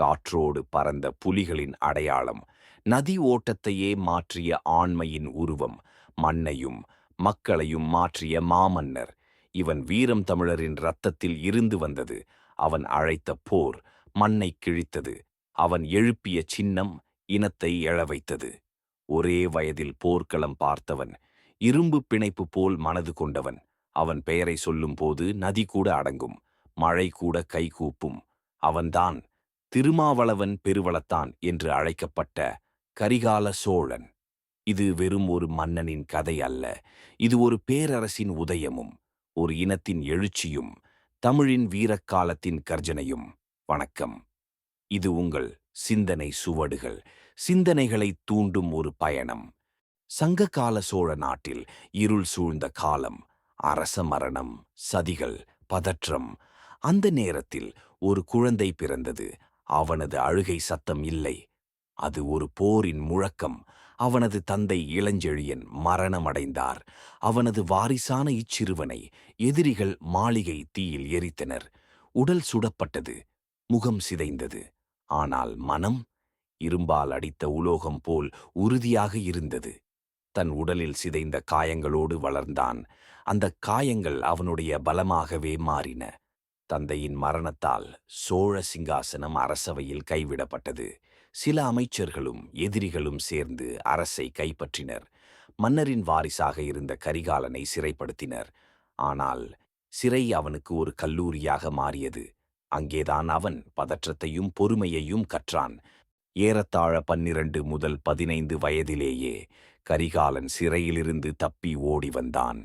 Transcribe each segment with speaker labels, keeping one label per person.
Speaker 1: காற்றோடு பறந்த புலிகளின் அடையாளம் நதி ஓட்டத்தையே மாற்றிய ஆண்மையின் உருவம் மண்ணையும் மக்களையும் மாற்றிய மாமன்னர். இவன் வீரம் தமிழரின் இரத்தத்தில் இருந்து வந்தது. அவன் அழைத்த போர் மண்ணை கிழித்தது. அவன் எழுப்பிய சின்னம் இனத்தை எழவைத்தது. ஒரே வயதில் போர்க்களம் பார்த்தவன் இரும்பு பிணைப்பு போல் மனது கொண்டவன். அவன் பெயரை சொல்லும்போது நதி கூட அடங்கும் மழை கூட கைகூப்பும் அவன்தான் திருமாவளவன் பெருவளத்தான் என்று அழைக்கப்பட்ட கரிகால சோழன். இது வெறும் ஒரு மன்னனின் கதை அல்ல. இது ஒரு பேரரசின் உதயமும் ஒரு இனத்தின் எழுச்சியும் தமிழின் வீரக்காலத்தின் கர்ஜனையும். வணக்கம். இது உங்கள் சிந்தனை சுவடுகள். சிந்தனைகளை தூண்டும் ஒரு பயணம். சங்ககால சோழ நாட்டில் இருள் சூழ்ந்த காலம் அரச மரணம் சதிகள் பதற்றம். அந்த நேரத்தில் ஒரு குழந்தை பிறந்தது. அவனது அழுகை சத்தம் இல்லை. அது ஒரு போரின் முழக்கம். அவனது தந்தை இளஞ்செழியன் மரணமடைந்தார். அவனது வாரிசான இச்சிறுவனை எதிரிகள் மாளிகை தீயில் எரித்தனர். உடல் சுடப்பட்டது. முகம் சிதைந்தது. ஆனால் மனம் இரும்பால் அடித்த உலோகம் போல் உறுதியாக இருந்தது. தன் உடலில் சிதைந்த காயங்களோடு வளர்ந்தான். அந்த காயங்கள் அவனுடைய பலமாகவே மாறின. தந்தையின் மரணத்தால் சோழ சிங்காசனம் அரசவையில் கைவிடப்பட்டது. சில அமைச்சர்களும் எதிரிகளும் சேர்ந்து அரசை கைப்பற்றினர். மன்னரின் வாரிசாக இருந்த கரிகாலனை சிறைப்படுத்தினர். ஆனால் சிறை அவனுக்கு ஒரு கல்லூரியாக மாறியது. அங்கேதான் அவன் பதற்றத்தையும் பொறுமையையும் கற்றான். ஏறத்தாழ பன்னிரண்டு முதல் பதினைந்து வயதிலேயே கரிகாலன் சிறையிலிருந்து தப்பி ஓடி வந்தான்.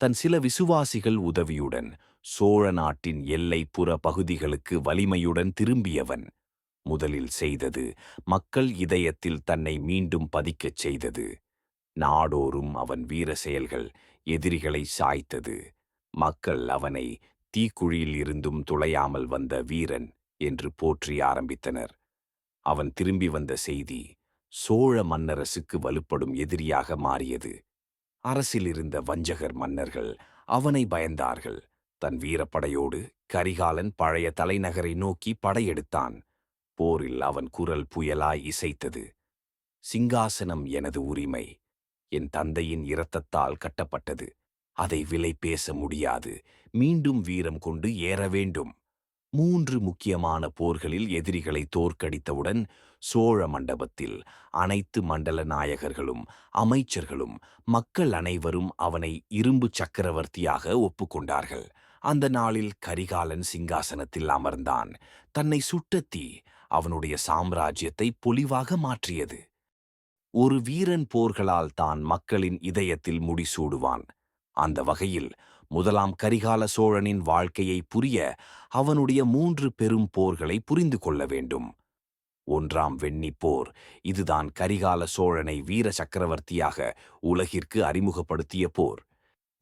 Speaker 1: தன் சில விசுவாசிகள் உதவியுடன் சோழ நாட்டின் எல்லைப்புற பகுதிகளுக்கு வலிமையுடன் திரும்பியவன். முதலில் செய்தது மக்கள் இதயத்தில் தன்னை மீண்டும் பதிக்கச் செய்தது. நாடோறும் அவன் வீர செயல்கள் எதிரிகளை சாய்த்தது. மக்கள் அவனை தீக்குழியில் இருந்தும் துளையாமல் வந்த வீரன் என்று போற்றி ஆரம்பித்தனர். அவன் திரும்பி வந்த செய்தி சோழ மன்னரசுக்கு வலுப்படும் எதிரியாக மாறியது. அரசில் இருந்த வஞ்சகர் மன்னர்கள் அவனை பயந்தார்கள். தன் வீரப்படையோடு கரிகாலன் பழைய தலைநகரை நோக்கி படையெடுத்தான். போரில் அவன் குரல் புயலாய் இசைத்தது. சிங்காசனம் எனது உரிமை. என் தந்தையின் இரத்தத்தால் கட்டப்பட்டது. அதை விலை பேச முடியாது. மீண்டும் வீரம் கொண்டு ஏற வேண்டும். மூன்று முக்கியமான போர்களில் எதிரிகளை தோற்கடித்தவுடன் சோழ மண்டபத்தில் அனைத்து மண்டல நாயகர்களும் அமைச்சர்களும் மக்கள் அனைவரும் அவனை இரும்பு சக்கரவர்த்தியாக ஒப்புக்கொண்டார்கள். அந்த நாளில் கரிகாலன் சிங்காசனத்தில் அமர்ந்தான். தன்னை சுட்டத்தி அவனுடைய சாம்ராஜ்யத்தை பொலிவாக மாற்றியது. ஒரு வீரன் போர்களால் தான் மக்களின் இதயத்தில் முடிசூடுவான் அந்த வகையில் முதலாம் கரிகால சோழனின் வாழ்க்கையை புரிய அவனுடைய மூன்று பெரும் போர்களை புரிந்து கொள்ள வேண்டும். ஒன்றாம் வெண்ணி போர். இதுதான் கரிகால சோழனை வீர சக்கரவர்த்தியாக உலகிற்கு அறிமுகப்படுத்திய போர்.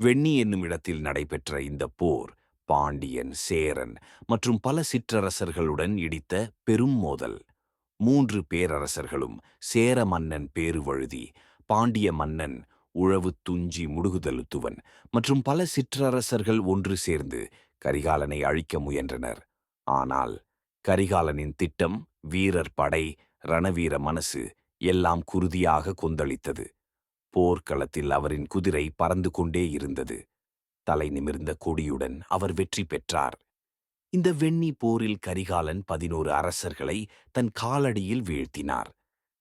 Speaker 1: வெண்ணி என்னும் இடத்தில் நடைபெற்ற இந்த போர் பாண்டியன் சேரன் மற்றும் பல சிற்றரசர்களுடன் இடித்த பெரும் மோதல். மூன்று பேரரசர்களும் சேர மன்னன் பேருவழுதி பாண்டிய மன்னன் உழவு துஞ்சி முடுகுதலுத்துவன் மற்றும் பல சிற்றரசர்கள் ஒன்று சேர்ந்து கரிகாலனை அழிக்க முயன்றனர். ஆனால் கரிகாலனின் திட்டம் வீரர் படை ரணவீர மனசு எல்லாம் குருதியாக கொந்தளித்தது. போர்க்களத்தில் அவரின் குதிரை பறந்து கொண்டே இருந்தது. தலை நிமிர்ந்த கொடியுடன் அவர் வெற்றி பெற்றார். இந்த வெண்ணி போரில் கரிகாலன் பதினோரு அரசர்களை தன் காலடியில் வீழ்த்தினார்.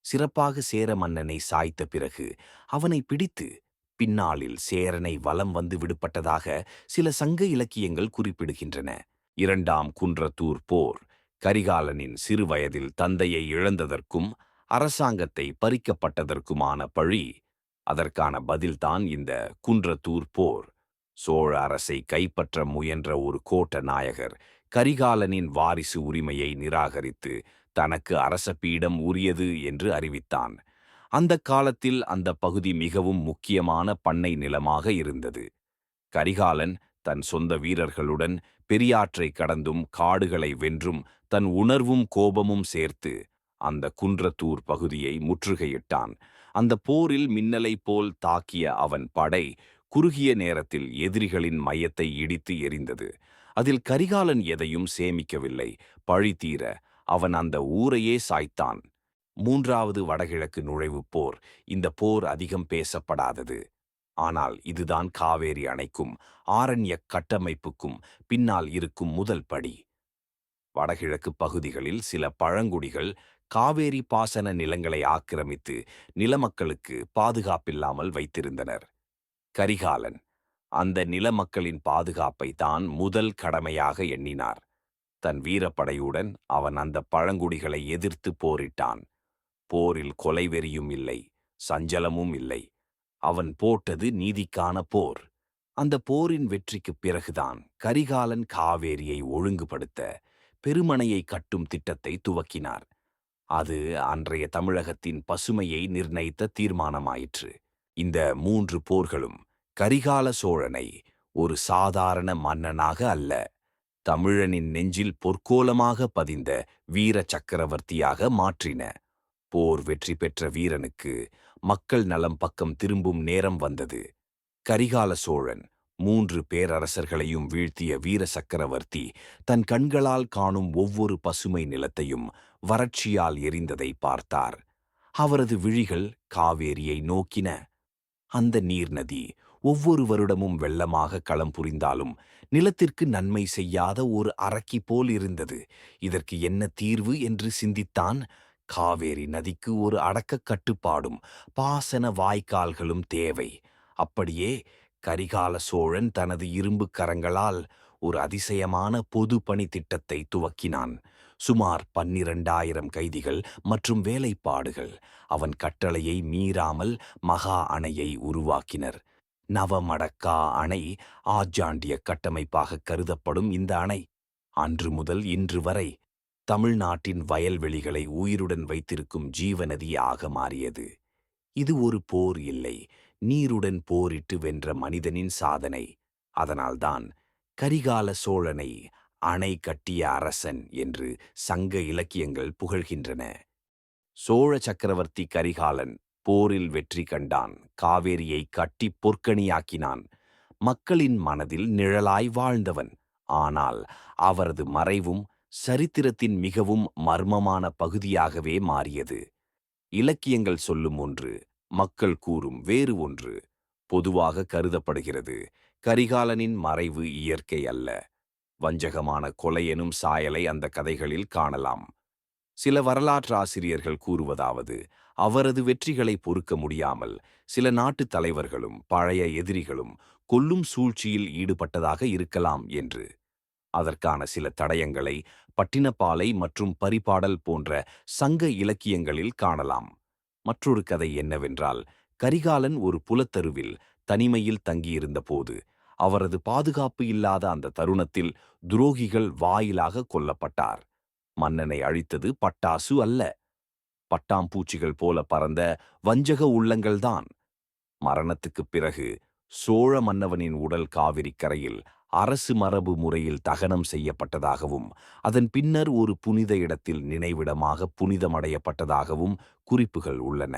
Speaker 1: சிறப்பாக சேர மன்னனை சாய்த்த பிறகு அவனை பிடித்து பின்னாளில் சேரனை வலம் வந்து விடுபட்டதாக சில சங்க இலக்கியங்கள் குறிப்பிடுகின்றன. இரண்டாம் குன்றத்தூர் போர் கரிகாலனின் சிறுவயதில் தந்தையை இழந்ததற்கும் அரசாங்கத்தை பறிக்கப்பட்டதற்குமான பழி அதற்கான பதில்தான் இந்த குன்றத்தூர் போர். சோழ அரசை கைப்பற்ற முயன்ற ஒரு கோட்ட நாயகர் கரிகாலனின் வாரிசு உரிமையை நிராகரித்து தனக்கு அரச பீடம் உரியது என்று அறிவித்தான். அந்த காலத்தில் அந்த பகுதி மிகவும் முக்கியமான பண்ணை நிலமாக இருந்தது. கரிகாலன் தன் சொந்த வீரர்களுடன் பெரியாற்றை கடந்தும் காடுகளை வென்றும் தன் உணர்வும் கோபமும் சேர்த்து அந்த குன்றத்தூர் பகுதியை முற்றுகையிட்டான். அந்த போரில் மின்னலைப் போல் தாக்கிய அவன் படை குறுகிய நேரத்தில் எதிரிகளின் மையத்தை இடித்து எரிந்தது அதில் கரிகாலன் எதையும் சேமிக்கவில்லை. பழி தீர அவன் அந்த ஊரையே சாய்த்தான். மூன்றாவது வடகிழக்கு நுழைவுப் போர். இந்த போர் அதிகம் பேசப்படாதது. ஆனால் இதுதான் காவேரி அணைக்கும் ஆரண்யக் கட்டமைப்புக்கும் பின்னால் இருக்கும் முதல் படி. வடகிழக்கு பகுதிகளில் சில பழங்குடிகள் காவேரி பாசன நிலங்களை ஆக்கிரமித்து நிலமக்களுக்கு பாதுகாப்பில்லாமல் வைத்திருந்தனர். கரிகாலன் அந்த நிலமக்களின் பாதுகாப்பை தான் முதல் கடமையாக எண்ணினார். தன் வீரப்படையுடன் அவன் அந்த பழங்குடிகளை எதிர்த்து போரிட்டான். போரில் கொலைவெறியும் இல்லை சஞ்சலமும் இல்லை. அவன் போட்டது நீதிக்கான போர். அந்த போரின் வெற்றிக்குப் பிறகுதான் கரிகாலன் காவேரியை ஒழுங்குபடுத்த பெருமனையை கட்டும் திட்டத்தை துவக்கினார். அது அன்றைய தமிழகத்தின் பசுமையை நிர்ணயித்த தீர்மானமாயிற்று. இந்த மூன்று போர்களும் கரிகால சோழனை ஒரு சாதாரண மன்னனாக அல்ல தமிழனின் நெஞ்சில் பொற்கோலமாக பதிந்த வீர சக்கரவர்த்தியாக மாற்றின. போர் வெற்றி பெற்ற வீரனுக்கு மக்கள் நலம் பக்கம் திரும்பும் நேரம் வந்தது. கரிகால சோழன் மூன்று பேரரசர்களையும் வீழ்த்திய வீர சக்கரவர்த்தி தன் கண்களால் காணும் ஒவ்வொரு பசுமை நிலத்தையும் வறட்சியால் எரிந்ததை பார்த்தார். அவரது விழிகள் காவேரியை நோக்கின. அந்த நீர்நதி ஒவ்வொரு வருடமும் வெள்ளமாக களம் புரிந்தாலும் நிலத்திற்கு நன்மை செய்யாத ஒரு அரக்கி போல் இருந்தது. இதற்கு என்ன தீர்வு என்று சிந்தித்தான். காவேரி நதிக்கு ஒரு அடக்க கட்டுப்பாடும் பாசன வாய்க்கால்களும் தேவை. அப்படியே கரிகால சோழன் தனது இரும்பு கரங்களால் ஒரு அதிசயமான பொது பணி திட்டத்தை துவக்கினான். சுமார் பன்னிரண்டாயிரம் கைதிகள் மற்றும் வேலைப்பாடுகள். அவன் கட்டளையை மீறாமல் மகா அணையை உருவாக்கினர். நவமடக்கா அணை ஆஜாண்டிய கட்டமைப்பாக கருதப்படும் இந்த அணை. அன்று முதல் இன்று வரை தமிழ்நாட்டின் வயல்வெளிகளை உயிருடன் வைத்திருக்கும் ஜீவநதியாக மாறியது. இது ஒரு போர் இல்லை. நீருடன் போரிட்டு வென்ற மனிதனின் சாதனை. அதனால்தான் கரிகால சோழனை அணை கட்டிய அரசன் என்று சங்க இலக்கியங்கள் புகழ்கின்றன. சோழ சக்கரவர்த்தி கரிகாலன் போரில் வெற்றி கண்டான் காவேரியை கட்டி பொற்கணியாக்கினான் மக்களின் மனதில் நிழலாய் வாழ்ந்தவன். ஆனால் அவரது மறைவும் சரித்திரத்தின் மிகவும் மர்மமான பகுதியாகவே மாறியது. இலக்கியங்கள் சொல்லும் ஒன்று மக்கள் கூறும் வேறு ஒன்று பொதுவாக கருதப்படுகிறது. கரிகாலனின் மறைவு இயற்கை அல்ல. வஞ்சகமான கொலை எனும் சாயலை அந்த கதைகளில் காணலாம். சில வரலாற்றாசிரியர்கள் கூறுவதாவது அவரது வெற்றிகளை பொறுக்க முடியாமல் சில நாட்டுத் தலைவர்களும் பழைய எதிரிகளும் கொல்லும் சூழ்ச்சியில் ஈடுபட்டதாக இருக்கலாம் என்று. அதற்கான சில தடயங்களை பட்டினப்பாலை மற்றும் பரிபாடல் போன்ற சங்க இலக்கியங்களில் காணலாம். மற்றொரு கதை என்னவென்றால் கரிகாலன் ஒரு புலத்தருவில் தனிமையில் தங்கியிருந்த போது அவரது பாதுகாப்பு இல்லாத அந்த தருணத்தில் துரோகிகள் வாயிலாக கொல்லப்பட்டார். மன்னனை அழித்தது பட்டாசு அல்ல. பட்டாம்பூச்சிகள் போல பறந்த வஞ்சக உள்ளங்கள்தான் மரணத்துக்குப் பிறகு சோழ மன்னவனின் உடல் காவிரி கரையில் அரசு மரபு முறையில் தகனம் செய்யப்பட்டதாகவும் அதன் பின்னர் ஒரு புனித இடத்தில் நினைவிடமாக புனிதமடையப்பட்டதாகவும் குறிப்புகள் உள்ளன.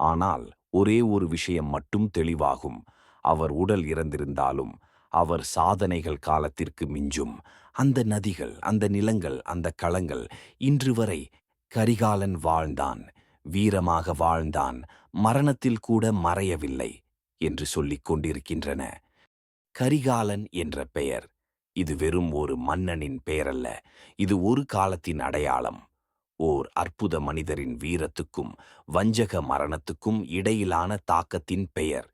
Speaker 1: ஆனால் ஒரே ஒரு விஷயம் மட்டும் தெளிவாகும். அவர் உடல் இறந்திருந்தாலும் அவர் சாதனைகள் காலத்திற்கு மிஞ்சும். அந்த நதிகள் அந்த நிலங்கள் அந்த களங்கள் இன்று வரை கரிகாலன் வாழ்ந்தான் வீரமாக வாழ்ந்தான் மரணத்தில் கூட மறையவில்லை என்று சொல்லிக் கொண்டிருக்கின்றன. கரிகாலன் என்ற பெயர். இது வெறும் ஒரு மன்னனின் பெயரல்ல. இது ஒரு காலத்தின் அடையாளம். ஓர் அற்புத மனிதரின் வீரத்துக்கும் வஞ்சக மரணத்துக்கும் இடையிலான தாக்கத்தின் பெயர்.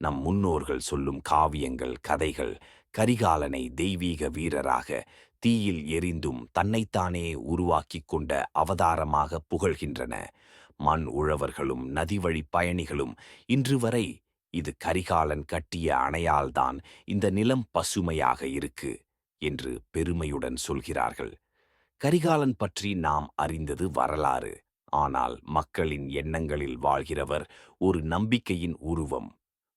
Speaker 1: நம் முன்னோர்கள் சொல்லும் காவியங்கள் கதைகள் கரிகாலனை தெய்வீக வீரராக தீயில் எரிந்தும் தன்னைத்தானே உருவாக்கிக் கொண்ட அவதாரமாக புகழ்கின்றன. மண் உழவர்களும் நதிவழிப் பயணிகளும் இன்று வரை இது கரிகாலன் கட்டிய அணையால்தான் இந்த நிலம் பசுமையாக இருக்கு என்று பெருமையுடன் சொல்கிறார்கள். கரிகாலன் பற்றி நாம் அறிந்தது வரலாறு. ஆனால் மக்களின் எண்ணங்களில் வாழ்கிறவர் ஒரு நம்பிக்கையின் உருவம்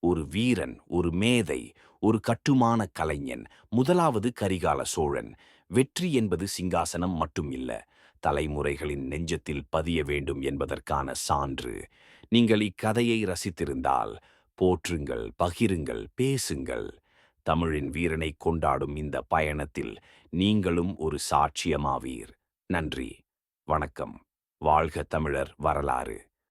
Speaker 1: ஒரு வீரன் ஒரு மேதை ஒரு கட்டுமான கலைஞன் முதலாவது கரிகால சோழன். வெற்றி என்பது சிங்காசனம் மட்டும் இல்ல தலைமுறைகளின் நெஞ்சத்தில் பதிய வேண்டும் என்பதற்கான சான்று. நீங்கள் இக்கதையை ரசித்திருந்தால் போற்றுங்கள் பகிருங்கள் பேசுங்கள். தமிழின் வீரனை கொண்டாடும் இந்த பயணத்தில் நீங்களும் ஒரு சாட்சியமாவீர். நன்றி. வணக்கம். வாழ்க தமிழர் வரலாறு.